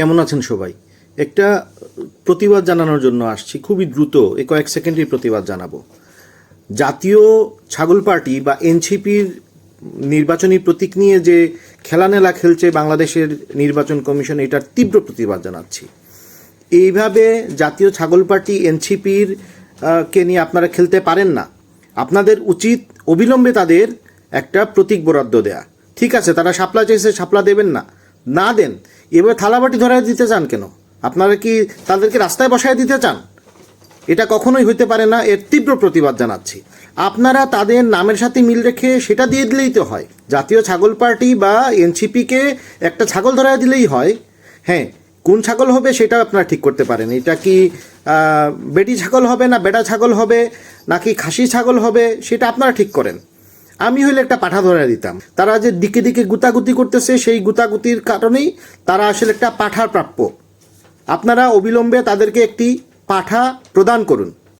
কেমন আছেন সবাই? একটা প্রতিবাদ জানানোর জন্য আসছি, খুবই দ্রুত, এ কয়েক সেকেন্ডের প্রতিবাদ জানাব। জাতীয় ছাগল পার্টি বা এনসিপির নির্বাচনী প্রতীক নিয়ে যে খেলানেলা খেলছে বাংলাদেশের নির্বাচন কমিশন, এটার তীব্র প্রতিবাদ জানাচ্ছি। এইভাবে জাতীয় ছাগল পার্টি, এনসিপির কে নিয়ে আপনারা খেলতে পারেন না। আপনাদের উচিত অবিলম্বে তাদের একটা প্রতীক বরাদ্দ দেয়া। ঠিক আছে, তারা শাপলা চাইছে শাপলা দেবেন না। না দেন এবার থালাবাটি ধরায় দিতে চান কেন? আপনারা কি তাদেরকে রাস্তায় বসায় দিতে চান? এটা কখনোই হইতে পারে না, এর তীব্র প্রতিবাদ জানাচ্ছি। আপনারা তাদের নামের সাথে মিল রেখে সেটা দিয়ে দিলেই তো হয়। জাতীয় ছাগল পার্টি বা এনসিপিকে একটা ছাগল ধরায় দিলেই হয়। হ্যাঁ কোন ছাগল হবে সেটা আপনারা ঠিক করতে পারেন। এটা কি বেটি ছাগল হবে না বেটা ছাগল হবে, নাকি খাসি ছাগল হবে, সেটা আপনারা ঠিক করেন। আমি হইলে একটা পাঠা ধরে দিতাম। তারা যে দিকে দিকে গুতাগুতি করতেছে, সেই গুতাগুতির কারণেই তারা আসলে একটা পাঠার প্রাপ্য। আপনারা অবিলম্বে তাদেরকে একটি পাঠা প্রদান করুন।